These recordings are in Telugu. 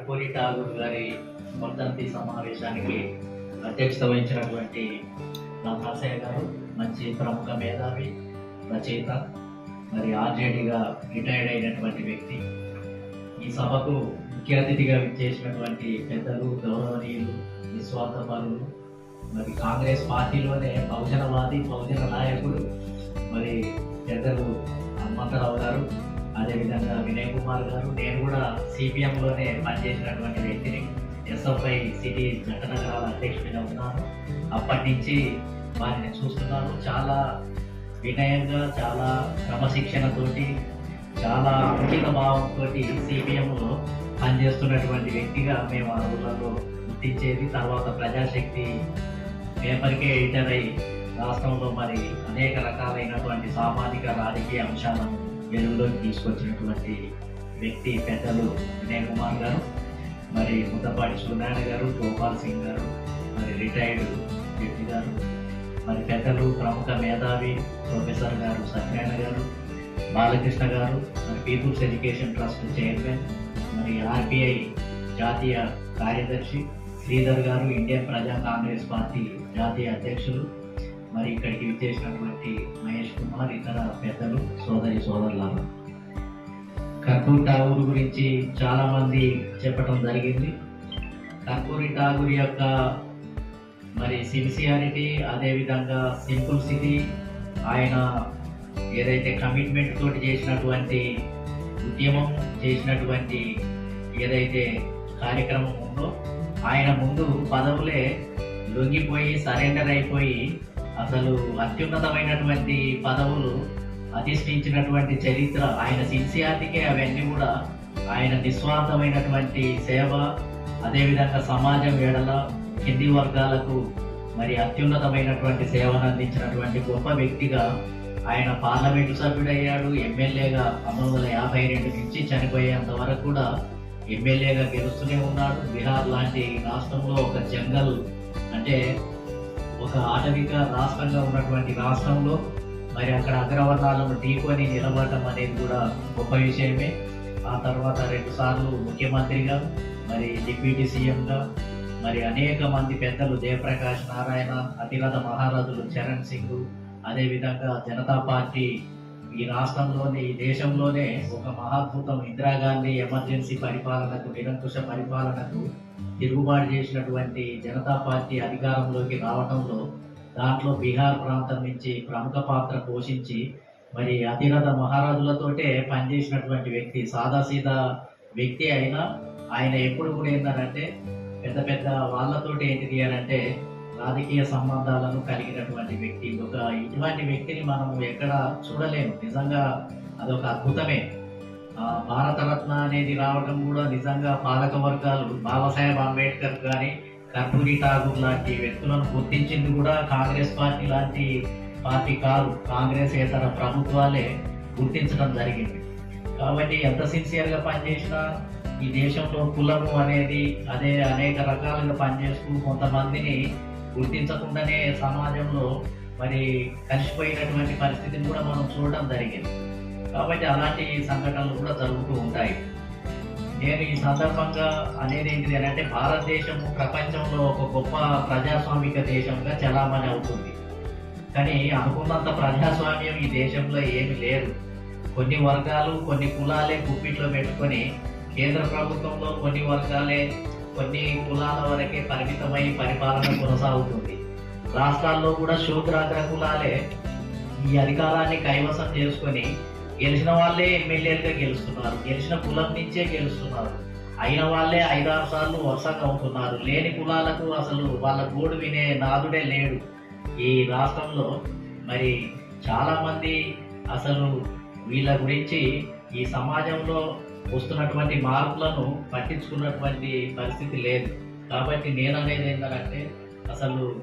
కర్పూరి ఠాగూర్ గారి వర్ధంతి సమావేశానికి అధ్యక్షత వహించినటువంటి నా నరసయ్య గారు మంచి ప్రముఖ మేధావి రచయిత మరి ఆర్జేడీగా రిటైర్డ్ అయినటువంటి వ్యక్తి. ఈ సభకు ముఖ్య అతిథిగా చేసినటువంటి పెద్దలు గౌరవనీయులు నిస్వార్థపరులు మరి కాంగ్రెస్ పార్టీలోనే బహుజనవాది బహుజన నాయకుడు మరి పెద్దలు హనుమంతరావు గారు అదేవిధంగా వినయ్ కుమార్ గారు నేను కూడా సిపిఎంలోనే పనిచేసినటువంటి వ్యక్తిని ఎస్ఎఫ్ఐ సిటీ జంటనగరాల అధ్యక్షుడిగా ఉన్నాను. అప్పటి నుంచి వారిని చూస్తున్నాను. చాలా వినయంగా చాలా క్రమశిక్షణతోటి చాలా అంకిత భావంతో సిపిఎంలో పనిచేస్తున్నటువంటి వ్యక్తిగా మేము ఆ రోజులలో గుర్తించేది. తర్వాత ప్రజాశక్తి పేపర్కే ఎడిటర్ అయి రాష్ట్రంలో మరి అనేక రకాలైనటువంటి సామాజిక రాజకీయ అంశాలను వెలుగులోకి తీసుకొచ్చినటువంటి వ్యక్తి పెద్దలు వినయ్ కుమార్ గారు మరి ముద్దపాటి సూర్యనారాయణ గారు గోపాల్ సింగ్ గారు మరి రిటైర్డ్ వ్యక్తి గారు మరి పెద్దలు ప్రముఖ మేధావి ప్రొఫెసర్ గారు సత్యనారాయణ గారు బాలకృష్ణ గారు మరి పీపుల్స్ ఎడ్యుకేషన్ ట్రస్ట్ చైర్మన్ మరి ఆర్బీఐ జాతీయ కార్యదర్శి శ్రీధర్ గారు ఇండియన్ ప్రజా కాంగ్రెస్ పార్టీ జాతీయ అధ్యక్షులు మరి ఇక్కడికి విచ్చేసినటువంటి మహేష్ కుమార్ ఇతర పెద్దలు సోదరి సోదరులను కర్పూర్ ఠాగూర్ గురించి చాలామంది చెప్పటం జరిగింది. కర్పూరి ఠాగూర్ యొక్క మరి సిన్సియారిటీ అదేవిధంగా సింపుల్సిటీ ఆయన ఏదైతే కమిట్మెంట్ తోటి చేసినటువంటి ఉద్యమం చేసినటువంటి ఏదైతే కార్యక్రమం ఉందో ఆయన ముందు పదవులే లొంగిపోయి సరెండర్ అయిపోయి అసలు అత్యున్నతమైనటువంటి పదవులు అధిష్ఠించినటువంటి చరిత్ర ఆయన సిన్సియారిటీకే అవన్నీ కూడా ఆయన నిస్వార్థమైనటువంటి సేవ అదేవిధంగా సమాజం వేడల కింది వర్గాలకు మరి అత్యున్నతమైనటువంటి సేవను అందించినటువంటి గొప్ప వ్యక్తిగా ఆయన పార్లమెంటు సభ్యుడయ్యాడు. ఎమ్మెల్యేగా పంతొమ్మిది వందల యాభై రెండు నుంచి చనిపోయేంత వరకు కూడా ఎమ్మెల్యేగా గెలుస్తూనే ఉన్నాడు. బీహార్ లాంటి రాష్ట్రంలో ఒక జంగల్ అంటే ఒక ఆటవిక రాష్ట్రంగా ఉన్నటువంటి రాష్ట్రంలో మరి అక్కడ అగ్రవర్ణాలను ఢీకొని నిలబడటం అనేది కూడా గొప్ప విషయమే. ఆ తర్వాత రెండు సార్లు ముఖ్యమంత్రిగా మరి డిప్యూటీ సీఎంగా మరి అనేక మంది పెద్దలు జయప్రకాష్ నారాయణ అతిరథ మహారాజులు చరణ్ సింగ్ అదేవిధంగా జనతా పార్టీ ఈ రాష్ట్రంలోనే ఈ దేశంలోనే ఒక మహాద్భుతం ఇందిరాగాంధీ ఎమర్జెన్సీ పరిపాలనకు నిరంకుశ పరిపాలనకు తిరుగుబాటు చేసినటువంటి జనతా పార్టీ అధికారంలోకి రావడంలో దాంట్లో బీహార్ ప్రాంతం నుంచి ప్రముఖ పాత్ర పోషించి మరి అతిరథ మహారాజులతోటే పనిచేసినటువంటి వ్యక్తి సాదాసీదా వ్యక్తి అయినా ఆయన ఎప్పుడు కూడా ఏంటంటే పెద్ద పెద్ద వాళ్ళతోటి ఏంటిది అని అంటే రాజకీయ సంబంధాలను కలిగినటువంటి వ్యక్తి ఒక ఇటువంటి వ్యక్తిని మనం ఎక్కడ చూడలేము. నిజంగా అదొక అద్భుతమే. భారతరత్న అనేది రావడం కూడా నిజంగా పాలక వర్గాలు బాబాసాహెబ్ అంబేద్కర్ కానీ కర్పూరి ఠాగూర్ లాంటి వ్యక్తులను గుర్తించింది కూడా కాంగ్రెస్ పార్టీ లాంటి పార్టీ కాదు. కాంగ్రెస్ ఇతర ప్రభుత్వాలే గుర్తించడం జరిగింది. కాబట్టి ఎంత సిన్సియర్గా పనిచేసినా ఈ దేశంలో కులము అనేది అదే అనేక రకాలుగా పనిచేస్తూ కొంతమందిని గుర్తించకుండానే సమాజంలో మరి కలిసిపోయినటువంటి పరిస్థితిని కూడా మనం చూడడం జరిగింది. కాబట్టి అలాంటి సంఘటనలు కూడా జరుగుతూ ఉంటాయి. నేను ఈ సందర్భంగా అనేది ఏంటిది అని అంటే భారతదేశం ప్రపంచంలో ఒక గొప్ప ప్రజాస్వామిక దేశంగా చలామణి అవుతుంది. కానీ అనుకున్నంత ప్రజాస్వామ్యం ఈ దేశంలో ఏమి లేదు. కొన్ని వర్గాలు కొన్ని కులాలే గుప్పిట్లో పెట్టుకొని కేంద్ర ప్రభుత్వంలో కొన్ని వర్గాలే కొన్ని కులాల వరకే పరిమితమై పరిపాలన కొనసాగుతుంది. రాష్ట్రాల్లో కూడా శూద్రాగ్ర కులాలే ఈ అధికారాన్ని కైవసం చేసుకొని గెలిచిన వాళ్ళే ఎమ్మెల్యేలుగా గెలుస్తున్నారు. గెలిచిన కులం నుంచే గెలుస్తున్నారు. అయిన వాళ్ళే ఐదారు సార్లు వరుసగా అవుతున్నారు లేని కులాలకు అసలు వాళ్ళ గోడు వినే నాదుడే లేడు. ఈ రాష్ట్రంలో మరి చాలామంది అసలు వీళ్ళ గురించి ఈ సమాజంలో వస్తున్నటువంటి మార్పులను పట్టించుకున్నటువంటి పరిస్థితి లేదు. కాబట్టి నేను అనేది ఏంటంటే అసలు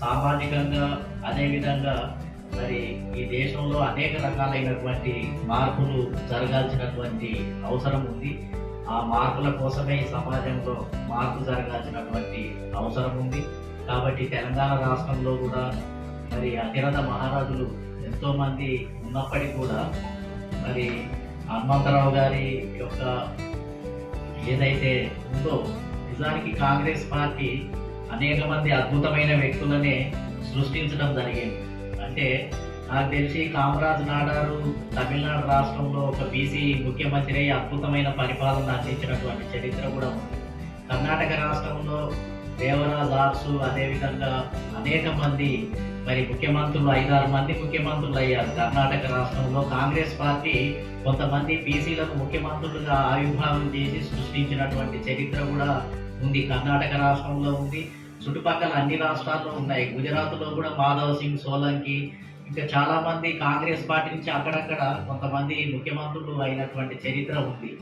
సామాజికంగా అదేవిధంగా మరి ఈ దేశంలో అనేక రకాలైనటువంటి మార్పులు జరగాల్సినటువంటి అవసరం ఉంది. ఆ మార్పుల కోసమే ఈ సమాజంలో మార్పు జరగాల్సినటువంటి అవసరం ఉంది. కాబట్టి తెలంగాణ రాష్ట్రంలో కూడా మరి అతిరథ మహారాజులు ఎంతోమంది ఉన్నప్పటికీ కూడా మరి హనుమంతరావు గారి యొక్క ఏదైతే ఉందో నిజానికి కాంగ్రెస్ పార్టీ అనేక మంది అద్భుతమైన వ్యక్తులనే సృష్టించడం జరిగింది. అంటే నాకు తెలిసి కామరాజ్ నాడారు తమిళనాడు రాష్ట్రంలో ఒక బీసీ ముఖ్యమంత్రి అయి అద్భుతమైన పరిపాలన అందించినటువంటి చరిత్ర కూడా ఉంది. కర్ణాటక రాష్ట్రంలో దేవరాజ్ ఆర్సు అదేవిధంగా అనేక మంది మరి ముఖ్యమంత్రులు ఐదారు మంది ముఖ్యమంత్రులు అయ్యారు. కర్ణాటక రాష్ట్రంలో కాంగ్రెస్ పార్టీ కొంతమంది బీసీలకు ముఖ్యమంత్రులుగా ఆవిర్భావం చేసి సృష్టించినటువంటి చరిత్ర కూడా ఉంది. కర్ణాటక రాష్ట్రంలో ఉంది. చుట్టుపక్కల అన్ని రాష్ట్రాల్లో ఉన్నాయి. గుజరాత్లో కూడా మాధవ్ సింగ్ సోలంకి ఇంకా చాలామంది కాంగ్రెస్ పార్టీ నుంచి అక్కడక్కడ కొంతమంది ముఖ్యమంత్రులు అయినటువంటి చరిత్ర ఉంది.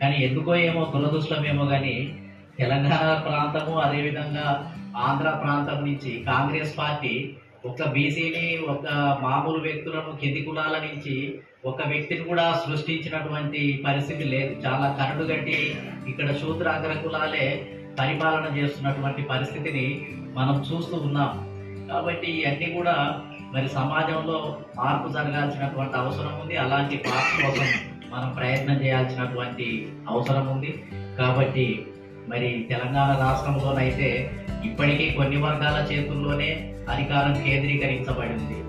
కానీ ఎందుకో ఏమో దురదృష్టమేమో కానీ తెలంగాణ ప్రాంతము అదేవిధంగా ఆంధ్ర ప్రాంతం నుంచి కాంగ్రెస్ పార్టీ ఒక బీసీని ఒక మామూలు వ్యక్తులను కింది కులాల నుంచి ఒక వ్యక్తిని కూడా సృష్టించినటువంటి పరిస్థితి లేదు. చాలా కరడుగట్టి ఇక్కడ శూద్ర అగ్ర కులాలే పరిపాలన చేస్తున్నటువంటి పరిస్థితిని మనం చూస్తూ ఉన్నాం. కాబట్టి ఇవన్నీ కూడా మరి సమాజంలో మార్పు జరగాల్సినటువంటి అవసరం ఉంది. అలాంటి మార్పు కోసం మనం ప్రయత్నం చేయాల్సినటువంటి అవసరం ఉంది. కాబట్టి మరి తెలంగాణ రాష్ట్రంలోనైతే ఇప్పటికీ కొన్ని వర్గాల చేతుల్లోనే అధికారం కేంద్రీకరించబడింది.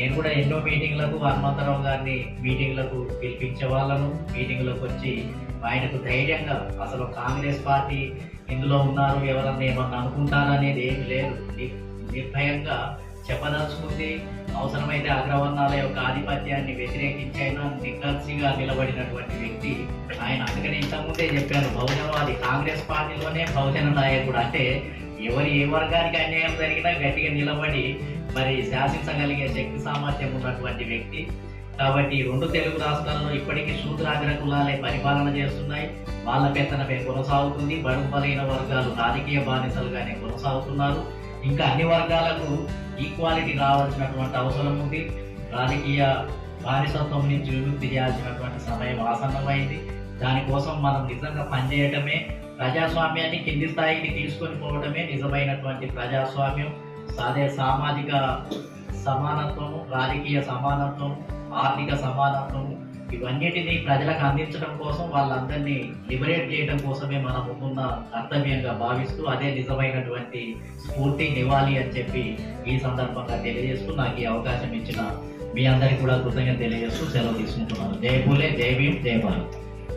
నేను కూడా ఎన్నో మీటింగ్లకు హనుమంతరావు గారిని మీటింగ్లకు పిలిపించే వాళ్ళను. మీటింగ్లకు వచ్చి ఆయనకు ధైర్యంగా అసలు కాంగ్రెస్ పార్టీ ఇందులో ఉన్నారు ఎవరన్నా ఏమన్నా అనుకుంటారనేది ఏమి లేదు. నిర్భయంగా చెప్పదలుచుకుంది. అవసరమైతే అగ్రవర్ణాల యొక్క ఆధిపత్యాన్ని వ్యతిరేకించైనా నిక్కల్సిగా నిలబడినటువంటి వ్యక్తి ఆయన. అందుకని ఇంతకుముందే చెప్పాను బహుజనవాది కాంగ్రెస్ పార్టీలోనే బహుజన నాయకుడు. అంటే ఎవరి ఏ వర్గానికి అన్యాయం జరిగినా గట్టిగా నిలబడి మరి శాసించగలిగే శక్తి సామర్థ్యం ఉన్నటువంటి వ్యక్తి. కాబట్టి రెండు తెలుగు రాష్ట్రాల్లో ఇప్పటికీ శూద్రాగ్ర కులాలే పరిపాలన చేస్తున్నాయి. వాళ్ళ పెత్తనమే కొనసాగుతుంది. బడుగు బలైన వర్గాలు రాజకీయ బానిసలుగానే కొనసాగుతున్నారు. ఇంకా అన్ని వర్గాలకు ఈక్వాలిటీ రావాల్సినటువంటి అవసరం ఉంది. రాజకీయ బానిసత్వం నుంచి విముక్తి చేయాల్సినటువంటి సమయం ఆసన్నమైంది. దానికోసం మనం నిజంగా పనిచేయటమే ప్రజాస్వామ్యాన్ని కింది స్థాయికి తీసుకొని పోవడమే నిజమైనటువంటి ప్రజాస్వామ్యం. అదే సామాజిక సమానత్వము రాజకీయ సమానత్వం ఆర్థిక సమానత్వం ఇవన్నిటిని ప్రజలకు అందించడం కోసం వాళ్ళందరినీ లిబరేట్ చేయడం కోసమే మనం ముందున్న కర్తవ్యంగా భావిస్తూ అదే నిజమైనటువంటి స్ఫూర్తి నివాలి అని చెప్పి ఈ సందర్భంగా తెలియజేస్తూ నాకు ఈ అవకాశం ఇచ్చిన మీ అందరికీ కూడా కృతజ్ఞత తెలియజేస్తూ సెలవు తీసుకుంటున్నాను. జై పూలే జై భీం జై భారత్.